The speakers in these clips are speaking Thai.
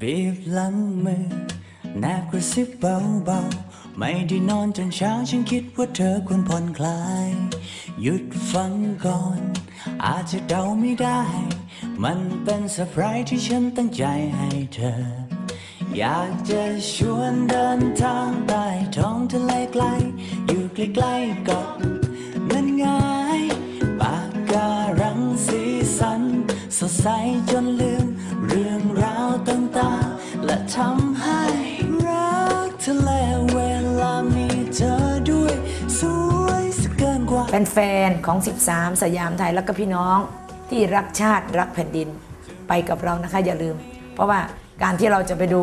บีบหลังมือแนบกระซิบเบาๆ ไม่ได้นอนจนเช้าฉันคิดว่าเธอควรผ่อนคลาย หยุดฟังก่อน อาจจะเดาไม่ได้ มันเป็นเซอร์ไพรส์ที่ฉันตั้งใจให้เธอ อยากจะชวนเดินทางใต้ท้องทะเลไกล อยู่ใกล้ๆกับนั่นไงปากการังสีสัน สดใสจนลืม ทำให้รักทะเลเวลามีเธอด้วยสวยสเกินกว่าแฟนๆของ 13 สยามไทยแล้วก็พี่น้องที่รักชาติรักแผ่นดินไปกับเรานะคะอย่าลืม เพราะว่าการที่เราจะไปดู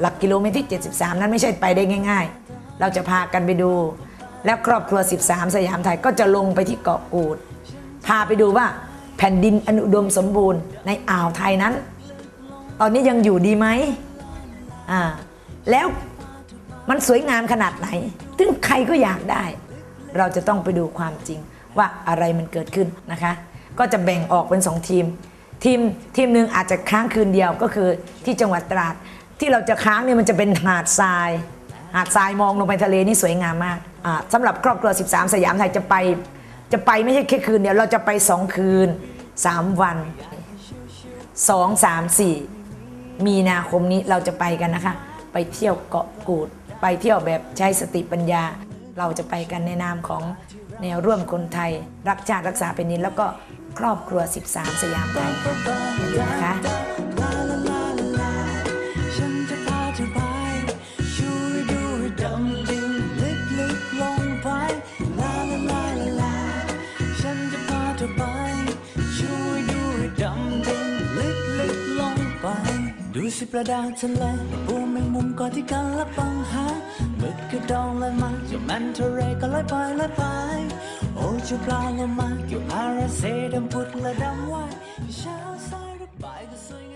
หลักกิโลเมตรที่ 73 นั้นไม่ใช่ไปได้ง่าย ๆ เราจะพากันไปดู แล้วครอบครัว 13 สยามไทยก็จะลงไปที่เกาะกูด พาไปดูว่าแผ่นดินอนุดมสมบูรณ์ในอ่าวไทยนั้น ตอนนี้ยังอยู่ดีไหม อ่าแล้วมันสวยงามขนาดไหนซึ่งใครก็อยากได้ เราจะต้องไปดูความจริงว่าอะไรมันเกิดขึ้นนะคะ ก็จะแบ่งออกเป็นสองทีม ทีมทีมหนึ่งอาจจะค้างคืนเดียวก็คือที่จังหวัดตราด ที่เราจะค้างเนี่ยมันจะเป็นหาดทราย หาดทรายมองลงไปทะเลนี่สวยงามมากอ่าสำหรับครอบครัว 13 สยามไทยจะไปจะไปไม่ใช่แค่คืนเดียวเราจะไป 2 คืน 3 วัน 2 3 4 มีนาคมนี้เราจะไปกันนะคะ ไปเที่ยวเกาะกูด ไปเที่ยวแบบใช้สติปัญญา เราจะไปกันในนามของแนวร่วมคนไทย รักชาติรักษาแผ่นดินแล้วก็ครอบครัว 13 สยามไทยอย่าลืมนะคะฉันจะพาเธอไป ดูสิประดาทะเลปูแมงมุมก่อนที่กันและปังหาหมึกกระดองและมาเจ้าแมนทะเลก็ลอยไปลอยไป โอ้เจ้าปลาและมาเกี่ยวอาราเซดำพุดและดำว่ายเช้าสายหรือบ่ายก็สวย